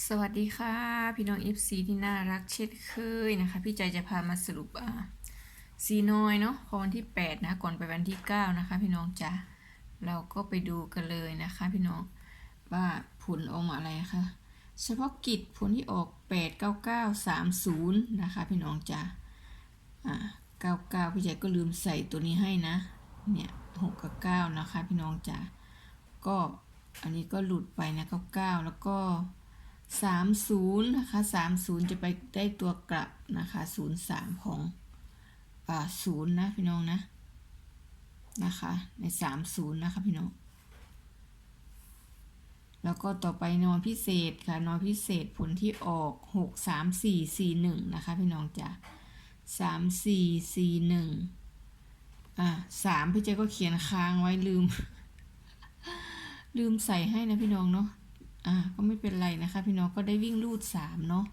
สวัสดีค่ะ พี่น้อง FC ที่น่ารักเช่นเคยนะคะ พี่ใจจะพามาสรุปอ่าซีนอยเนาะของวันที่ 8 นะก่อนไปวันที่ 9 นะคะ พี่น้องจ้ะเราก็ไปดูกันเลยนะคะ พี่น้องว่าผลออกมาอะไรคะเฉพาะกิจผลที่ออก 89930 นะคะ พี่น้องจ้ะอ่า99 พี่ใจก็ลืมใส่ตัวนี้ให้นะเนี่ย6กับ9นะคะ พี่น้องจ้ะก็อันนี้ก็หลุดไปนะ99แล้วก็ามศูนย์นะคะสามศูนย์จะไปได้ตัวกลับนะคะศูนย์สามของอ่าศูนย์นะพี่น้องนะนะคะในสามศูนย์นะคะพี่น้อง แล้วก็ต่อไปนอนพิเศษค่ะนอนพิเศษผลที่ออกหกสามสี่สี่หนึ่งนะคะพี่น้องจ้ะสามสี่สี่หนึ่งอะสามพี่เจก็เขียนค้างไว้ลืม ลืมใส่ให้นะพี่น้องเนาะ อ่าก็ไม่เป็นไรนะคะ พี่น้องก็ได้วิ่งรูดสามเนาะ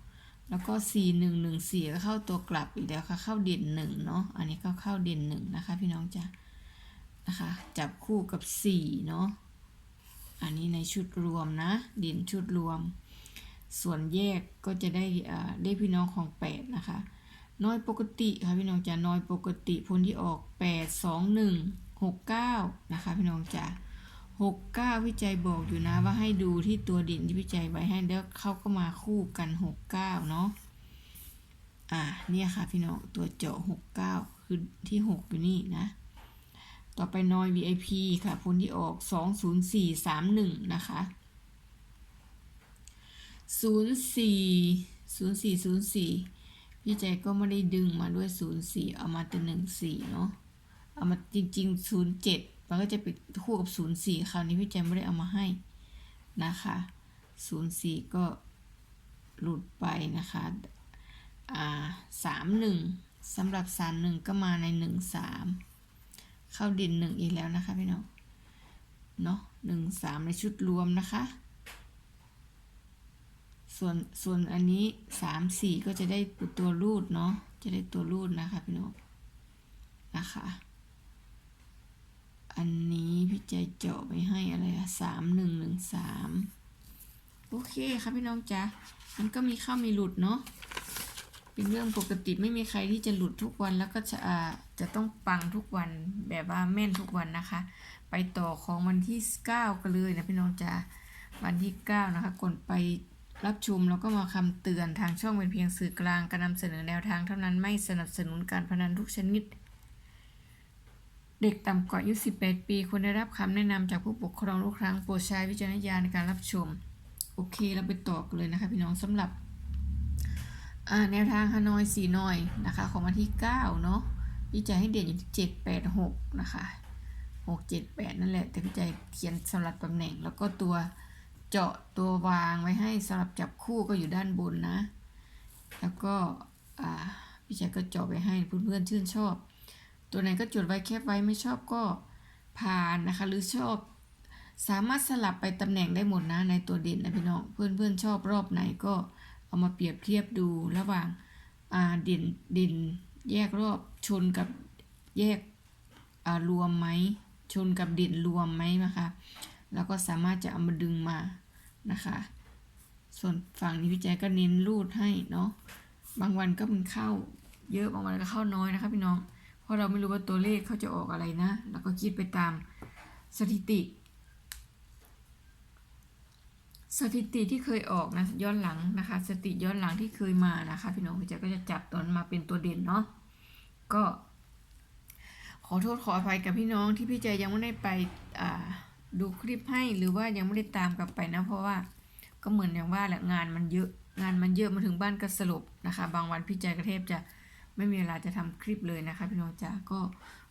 แล้วก็สี่หนึ่งหนึ่งสี่ก็เข้าตัวกลับอีกแล้วค่ะ เข้าเด่นหนึ่งเนาะอันนี้ก็เข้าเด่นหนึ่งนะคะ พี่น้องจ้ะนะคะ จับคู่กับสี่เนาะอันนี้ในชุดรวมนะ เด่นชุดรวม ส่วนแยกก็จะได้อ่าได้พี่น้องของแปดนะคะ น้อยปกติค่ะพี่น้องจ้ะน้อยปกติผลที่ออกแปดสองหนึ่งหกเก้านะคะ พี่น้องจ้ะ หกเก้าวิจัยบอกอยู่นะว่าให้ดูที่ตัวด่นที่วิจัยไว้ให้แล้วเขาก็มาคู่กันหกเก้าเนาะอ่าเนี่ยค่ะพี่น้องตัวเจาะหกเก้าคือที่หกอยู่นี่นะ ต่อไปนอย VIP ค่ะผลที่ออกสองศูนย์สี่สามหนึ่งนะคะศูนย์สี่ศูนย์สี่ศูนย์สี่พี่ใจก็ไม่ได้ดึงมาด้วยศูนย์สี่เอามาแต่หนึ่งสี่เนาะเอามาจริง ๆ 07 มันก็จะไปคู่กับ 04 คราวนี้พี่แจมไม่ได้เอามาให้นะคะ 04 ก็หลุดไปนะคะอ่า31สำหรับ31ก็มาใน13เข้าด่น1อีกแล้วนะคะพี่น้องเนาะ13ในชุดรวมนะคะ ส่วนส่วนอันนี้3 4ก็จะได้ตัวรูดเนาะจะได้ตัวรูดนะคะพี่น้องนะคะ อันนี้พี่ใจเจาะไปให้อะไรอะสามหนึ่งหนึ่งสามโอเคครับพี่น้องจ๊ะมันก็มีเข้ามีหลุดเนาะเป็นเรื่องปกติไม่มีใครที่จะหลุดทุกวันแล้วก็จะจะต้องปังทุกวันแบบว่าแม่นทุกวันนะคะ ไปต่อของวันที่เก้ากันเลยนะพี่น้องจ๊ะวันที่เก้านะคะก่อนไปรับชมแล้วก็มาคำเตือนทางช่องเป็นเพียงสื่อกลางการนำเสนอแนวทางเท่านั้นไม่สนับสนุนการพนันทุกชนิด เด็กต่ำกว่าอายุ 18 ปีควรได้รับคำแนะนำจากผู้ปกครองทุกครั้งโปรดใช้วิจารณญาณในการรับชม โอเค เราไปต่อกันเลยนะคะพี่น้องสำหรับแนวทางฮานอยสีนอยนะคะของวันที่ 9 เนาะพี่ใจให้เด่นอยู่ที่7 8 6 นะคะ 6 7 8 นั่นแหละ แต่พี่ใจเขียนสำหรับตำแหน่ง แล้วก็ตัวเจาะตัววางไว้ให้สำหรับจับคู่ก็อยู่ด้านบนนะ แล้วก็อ่าพี่ใจก็เจาะไว้ให้เพื่อนๆชื่นชอบ ตัวไหนก็จดไว้แคปไว้ไม่ชอบก็ผ่านนะคะ หรือชอบ สามารถสลับไปตำแหน่งได้หมดนะในตัวเด่นนะพี่น้องเพื่อนเพื่อนๆชอบรอบไหนก็เอามาเปรียบเทียบดูระหว่างาเด่นเด่นแยกรอบชนกับแยกรวมไหมชนกับเด่นรวมไหมนะคะแล้วก็สามารถจะเอามาดึงมานะคะ ส่วนฝั่งนี้พี่แจ๊ก็เน้นรูดให้เนาะบางวันก็มันเข้าเยอะบางวันก็เข้าน้อยนะคะพี่น้อง ราะเราไม่รู้ว่าตัวเลขเขาจะออกอะไรนะแล้วก็คิดไปตามสถิติ สถิติที่เคยออกนะย้อนหลังนะคะ สถิติย้อนหลังที่เคยมานะคะ พี่น้องพี่แจ๊กก็จะจับตอนมาเป็นตัวเด่นเนาะก็ ขอโทษขออภัยกับพี่น้องที่พี่ใจยังไม่ได้ไปดูคลิปให้หรือว่ายังไม่ได้ตามกลับไปนะ เพราะว่าก็เหมือนอย่างว่าแหละงานมันเยอะงานมันเยอะมาถึงบ้านก็สลบนะคะ บางวันพี่ใจกระเทพจะ ไม่มีเวลาจะทำคลิปเลยนะคะพี่น้องจ๋าก็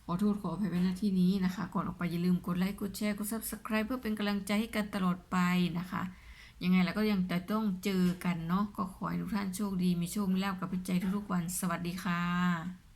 ขอโทษขออภัยไว้หน้าที่นี้นะคะ ก่อนออกไปอย่าลืมกดไลค์กดแชร์กด subscribe เพื่อเป็นกำลังใจให้กันตลอดไปนะคะยังไงแล้วก็ยังจะต้องเจอกันเนาะก็ขอให้ทุกท่านโชคดีมีโชคมีลาภกับพี่ใจทุกๆวันสวัสดีค่ะ